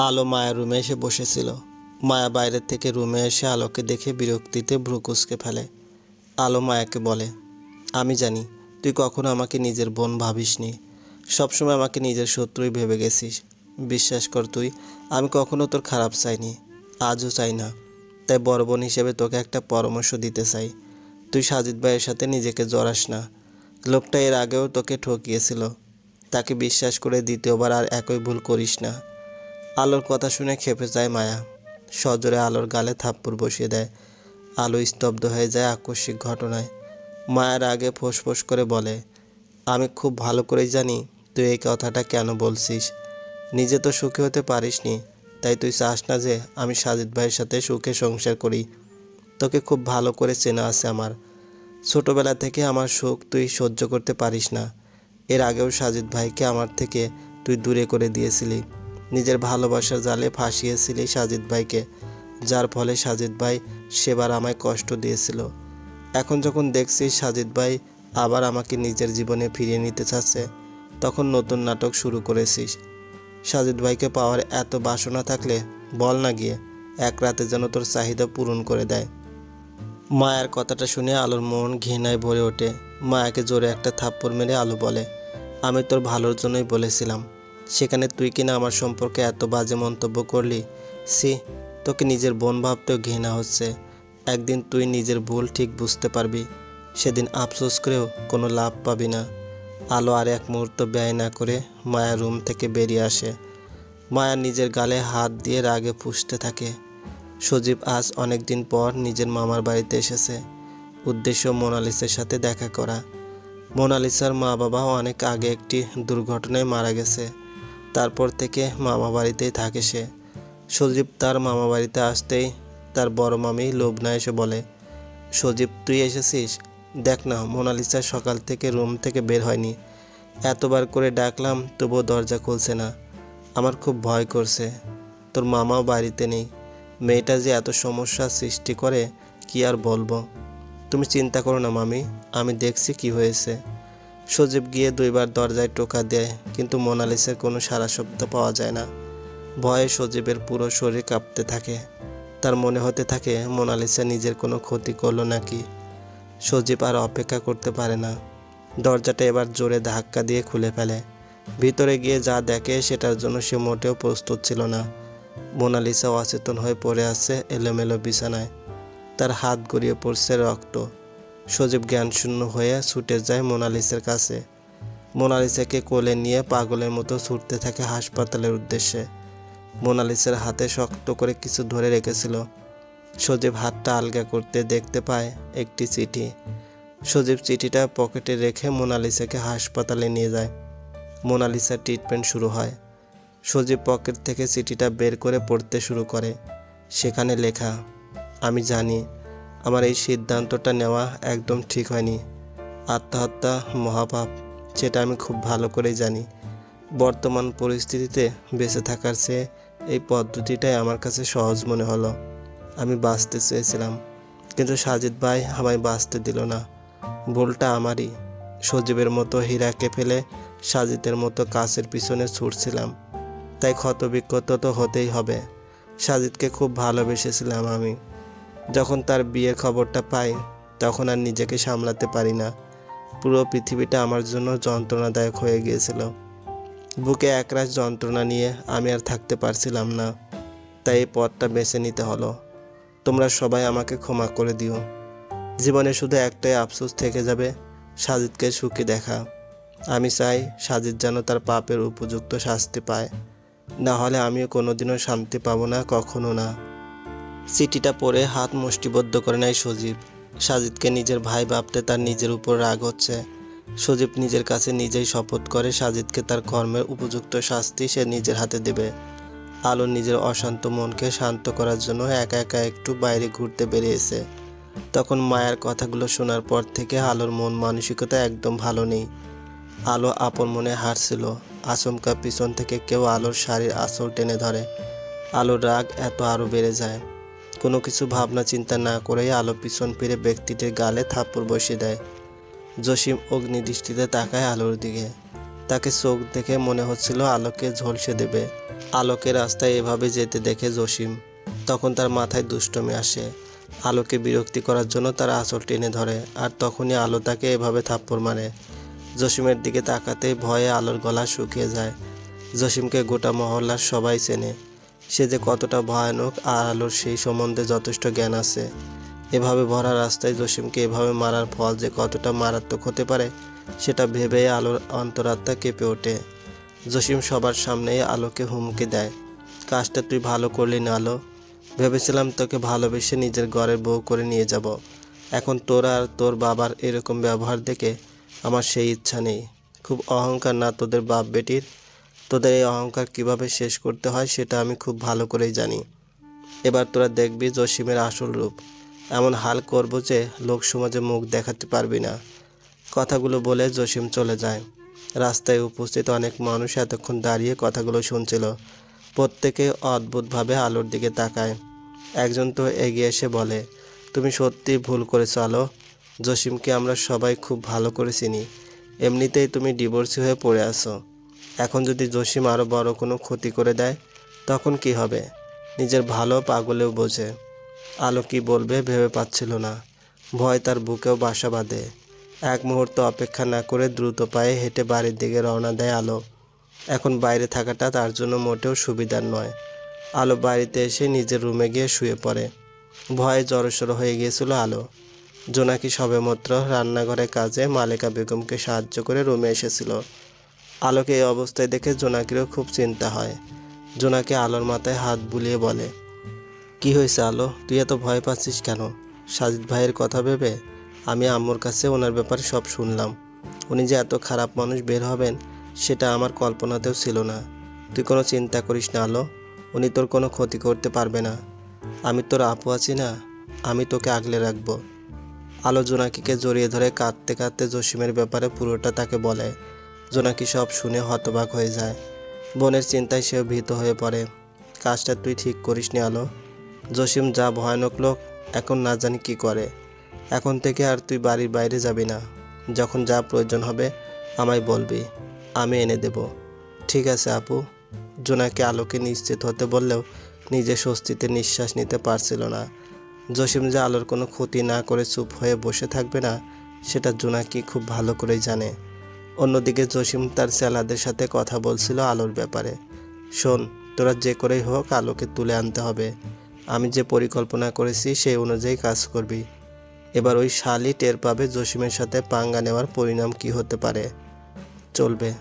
আলো মায়া রুমে এসে বসেছিল। মায়া বাইরের থেকে রুমে এসে আলোকে দেখে বিরক্তিতে ভ্রু কুঁচকে ফেলে। আলো মায়াকে বলে, আমি জানি, তুই কখনো আমাকে নিজের বোন ভাবিসনি। সবসময় আমাকে নিজের শত্রুই ভেবে গেছিস। বিশ্বাস কর তুই, আমি কখনো তোর খারাপ চাইনি। আজও চাই না। তাই বড় বোন হিসেবে তোকে একটা পরামর্শ দিতে চাই। তুই সাজিদ ভাইয়ের সাথে নিজেকে জড়াস না। লোকটা এর আগেও তোকে ঠকিয়েছিল। তাকে বিশ্বাস করে দ্বিতীয়বার আর একই ভুল করিস না। আলোর কথা শুনে খেপে যায় মায়া। সজোরে আলোর গালে থাপ্পড় বসিয়ে দেয়। আলো স্তব্ধ হয়ে যায় আকস্মিক ঘটনায়। মায়ের আগে ফোঁস করে বলে, আমি খুব ভালো করেই জানি তুই এই কথাটা কেন বলছিস। নিজে তো সুখী হতে পারিসনি, তাই তুই চাস না যে আমি সাজিদ ভাইয়ের সাথে সুখে সংসার করি। তোকে খুব ভালো করে চেনা আছে আমার। ছোটবেলা থেকে আমার সুখ তুই সহ্য করতে পারিস না। এর আগেও সাজিদ ভাইকে আমার থেকে তুই দূরে করে দিয়েছিলি। নিজের ভালোবাসার জালে ফাঁসিয়েছিলি সাজিদ ভাইকে, যার ফলে সাজিদ ভাই সেবার আমায় কষ্ট দিয়েছিল। এখন যখন দেখছি সাজিদ ভাই আবার আমাকে নিজের জীবনে ফিরিয়ে নিতে চাচ্ছে, তখন নতুন নাটক শুরু করেছিস। সাজিদ ভাইকে পাওয়ার এত বাসনা থাকলে বল না গিয়ে, এক রাতে যেন তোর চাহিদা পূরণ করে দেয়। মায়ের কথাটা শুনে আলোর মন ঘৃণায় ভরে ওঠে। মায়াকে জোরে একটা থাপ্পড় মেরে আলো বলে, আমি তোর ভালোর জন্যই বলেছিলাম। সেখানে তুই কিনা আমার সম্পর্কে এত বাজে মন্তব্য করলি? সি তোকে নিজের বোন ভাবতেও ঘৃণা হচ্ছে। একদিন তুই নিজের ভুল ঠিক বুঝতে পারবি। সেদিন আফসোস করেও কোনো লাভ পাবি না। আলো আর এক মুহূর্ত ব্যয় না করে মায়া রুম থেকে বেরিয়ে আসে। মায়া নিজের গালে হাত দিয়ে রাগে ফুঁসতে থাকে। সজীব আজ অনেক দিন পর নিজের মামার বাড়িতে এসেছে। উদ্দেশ্য মোনালিসার সাথে দেখা করা। মোনালিসার মা বাবা অনেক আগে একটি দুর্ঘটনায় মারা গেছে। তারপর থেকে মামা বাড়িতেই থাকে সে। সজীব তার মামা বাড়িতে আসতেই তার বড় মামি লোভনা এসে বলে, সজীব, তুই এসেছিস? দেখ না, মোনালিসা সকাল থেকে রুম থেকে বের হয়নি। এতবার করে ডাকলাম, তবুও দরজা খুলছে না। আমার খুব ভয় করছে। তোর মামাও বাড়িতে নেই। মেয়েটা যে এত সমস্যা সৃষ্টি করে, কি আর বলব? তুমি চিন্তা করো না মামি, আমি দেখছি কি হয়েছে। সজীব গিয়ে দুইবার দরজায় টোকা দেয়, কিন্তু মোনালিসের কোনো সারা শব্দ পাওয়া যায় না। ভয়ে সজীবের পুরো শরীর কাঁপতে থাকে। তার মনে হতে থাকে, মোনালিসা নিজের কোনো ক্ষতি করল নাকি? সজীব আর অপেক্ষা করতে পারে না। দরজাটা এবার জোরে ধাক্কা দিয়ে খুলে ফেলে। ভিতরে গিয়ে যা দেখে সেটার জন্য সে মোটেও প্রস্তুত ছিল না। মোনালিসা অচেতন হয়ে পড়ে আছে এলোমেলো বিছানায়। তার হাত গড়িয়ে পড়ছে রক্ত। সজীব জ্ঞানশূন্য হয়ে ছুটে যায় মোনালিসের কাছে। মোনালিসাকে কোলে নিয়ে পাগলের মতো ছুটতে থাকে হাসপাতালের উদ্দেশ্যে। মোনালিসার হাতে শক্ত করে কিছু ধরে রেখেছিল। সজীব হাতটা আলগা করতে দেখতে পায় একটি চিঠি। সজীব চিঠিটা পকেটে রেখে মোনালিসাকে হাসপাতালে নিয়ে যায়। মোনালিসার ট্রিটমেন্ট শুরু হয়। সজীব পকেট থেকে চিঠিটা বের করে পড়তে শুরু করে। সেখানে লেখা, আমি জানি আমার এই সিদ্ধান্তটা নেওয়া একদম ঠিক হয়নি। আত্মহত্যা মহাপাপ, সেটা আমি খুব ভালো করেই জানি। বর্তমান পরিস্থিতিতে বেঁচে থাকার চেয়ে এই পদ্ধতিটাই আমার কাছে সহজ মনে হলো। আমি বাঁচতে চেয়েছিলাম, কিন্তু সাজিদ ভাই আমায় বাঁচতে দিল না। ভুলটা আমারই। সজীবের মতো হীরাকে ফেলে সাজিদের মতো কাছের পিছনে ছুটছিলাম। তাই ক্ষতবিক্ষত তো হতেই হবে। সাজিদকে খুব ভালোবেসেছিলাম আমি। যখন তার বিয়ের খবরটা পাই, তখন আর নিজেকে সামলাতে পারি না। পুরো পৃথিবীটা আমার জন্য যন্ত্রণাদায়ক হয়ে গিয়েছিল। বুকে একরাশ যন্ত্রণা নিয়ে আমি আর থাকতে পারছিলাম না। তাই এই পথটা বেছে নিতে হলো। তোমরা সবাই আমাকে ক্ষমা করে দিও। জীবনে শুধু একটাই আফসোস থেকে যাবে, সাজিদকে সুখী দেখা। আমি চাই সাজিদ যেন তার পাপের উপযুক্ত শাস্তি পায়। না হলে আমিও কোনোদিনও শান্তি পাবো না, কখনো না। চিঠিটা পড়ে হাত মুষ্টিবদ্ধ করে নেয় সজীব। সাজিদকে নিজের ভাই ভাবতে তার নিজের উপর রাগ হচ্ছে। সজীব নিজের কাছে নিজেই শপথ করে সাজিদকে তার কর্মের উপযুক্ত শাস্তি সে নিজের হাতে দেবে। আলো নিজের অশান্ত মনকে শান্ত করার জন্য একা একা একটু বাইরে ঘুরতে বেরিয়েছে। তখন মায়ের কথাগুলো শোনার পর থেকে আলোর মন মানসিকতা একদম ভালো নেই। আলো আপন মনে হারছিল। আচমকা পিছন থেকে কেউ আলোর শাড়ির আঁচল টেনে ধরে। আলোর রাগ এত আরও বেড়ে যায়। কোনো কিছু ভাবনা চিন্তা না করেই আলো পিছন ফিরে ব্যক্তিটির গালে থাপ্পড় বসিয়ে দেয়। জসিম অগ্নিদৃষ্টিতে তাকায় আলোর দিকে। তাকে চোখ দেখে মনে হচ্ছিল আলোকে ঝলসে দেবে। আলোকে রাস্তায় এভাবে যেতে দেখে জসিম। তখন তার মাথায় দুষ্টমি আসে। আলোকে বিরক্তি করার জন্য তার আঁচল টেনে ধরে আর তখনই আলো তাকে এভাবে থাপ্পড় মারে। জসিমের দিকে তাকাতেই ভয়ে আলোর গলা শুকিয়ে যায়। জসিমকে গোটা মহল্লার সবাই চেনে। সে যে কতটা ভয়ানক আর আলোর সেই সম্বন্ধে যথেষ্ট জ্ঞান আছে। এভাবে ভরা রাস্তায় জসিমকে এভাবে মারার ফল যে কতটা মারাত্মক হতে পারে, সেটা ভেবে আলোর অন্তরাত্মা কেঁপে ওঠে। জসিম সবার সামনেই আলোকে হুমকি দেয়। কাজটা তুই ভালো করলি না, আলো। ভেবেছিলাম তোকে ভালোবেসে নিজের ঘরের বউ করে নিয়ে যাব। এখন তোর আর তোর বাবার এরকম ব্যবহার দেখে আমার সেই ইচ্ছা নেই। খুব অহংকার না তোদের বাপ বেটির তোদের এই অহংকার কীভাবে শেষ করতে হয় সেটা আমি খুব ভালো করেই জানি। এবার তোরা দেখবি জসিমের আসল রূপ। এমন হাল করব যে লোক সমাজে মুখ দেখাতে পারবি না। কথাগুলো বলে জসিম চলে যায়। রাস্তায় উপস্থিত অনেক মানুষ এতক্ষণ দাঁড়িয়ে কথাগুলো শুনছিল। প্রত্যেকে অদ্ভুতভাবে আলোর দিকে তাকায়। একজন তো এগিয়ে এসে বলে, তুমি সত্যি ভুল করেছ আলো। জসিমকে আমরা সবাই খুব ভালো করে চিনি। এমনিতেই তুমি ডিভোর্সি হয়ে পড়ে আছো। এখন যদি জসিম আরও বড় কোনো ক্ষতি করে দেয়, তখন কি হবে? নিজের ভালো পাগলেও বোঝে। আলো কি বলবে ভেবে পাচ্ছিল না। ভয় তার বুকেও বাসা বাঁধে। এক মুহূর্ত অপেক্ষা না করে দ্রুত পায়ে হেঁটে বাড়ির দিকে রওনা দেয় আলো। এখন বাইরে থাকাটা তার জন্য মোটেও সুবিধার নয়। আলো বাড়িতে এসে নিজের রুমে গিয়ে শুয়ে পড়ে। ভয়ে জড়সড় হয়ে গিয়েছিল আলো। জোনাকি সবেমাত্র রান্নাঘরে কাজে মালেকা বেগমকে সাহায্য করে রুমে এসেছিল। আলোকে এই অবস্থায় দেখে জোনাকিরও খুব চিন্তা হয়। জোনাকি আলোর মাথায় হাত বুলিয়ে বলে, কি হয়েছে আলো? তুই এত ভয় পাচ্ছিস কেন? সাজিদ ভাইয়ের কথা ভেবে আমি আম্মুর কাছে ওনার ব্যাপারে সব শুনলাম। উনি যে এত খারাপ মানুষ বের হবেন, সেটা আমার কল্পনাতেও ছিল না। তুই কোনো চিন্তা করিস না আলো। উনি তোর কোনো ক্ষতি করতে পারবে না। আমি তোর আপু আছি না, আমি তোকে আগলে রাখব। আলো জোনাকিকে জড়িয়ে ধরে কাঁদতে কাঁদতে জসিমের ব্যাপারে পুরোটা তাকে বলে জোনাকি সব শুনে হতবাক হয়ে যায়। বোনের চিন্তায় সেও ভীত হয়ে পড়ে। কাজটা তুই ঠিক করিসনি আলো। জসিম যা ভয়ানক লোক, এখন না জানি কি করে। এখন থেকে আর তুই বাড়ির বাইরে যাবি না। যখন যা প্রয়োজন হবে, আমায় বলবি। আমি এনে দেব। ঠিক আছে, আপু। জোনাকে আলোকে নিশ্চিত হতে বললেও নিজে স্বস্তিতে নিঃশ্বাস নিতে পারছিল না। জসিম যে আলোর কোনো ক্ষতি না করে চুপ হয়ে বসে থাকবে না, সেটা জোনাকি খুব ভালো করেই জানে। অন্যদিকে জসিম তার স্যালাদের সাথে কথা বলছিল আলোর ব্যাপারে। শোন, তোরা যে করেই হোক আলোকে তুলে আনতে হবে। আমি যে পরিকল্পনা করেছি সেই অনুযায়ী কাজ করবি। এবার ওই শালি টের পাবে জসিমের সাথে পাঙ্গা নেওয়ার পরিণাম কি হতে পারে। চলবে।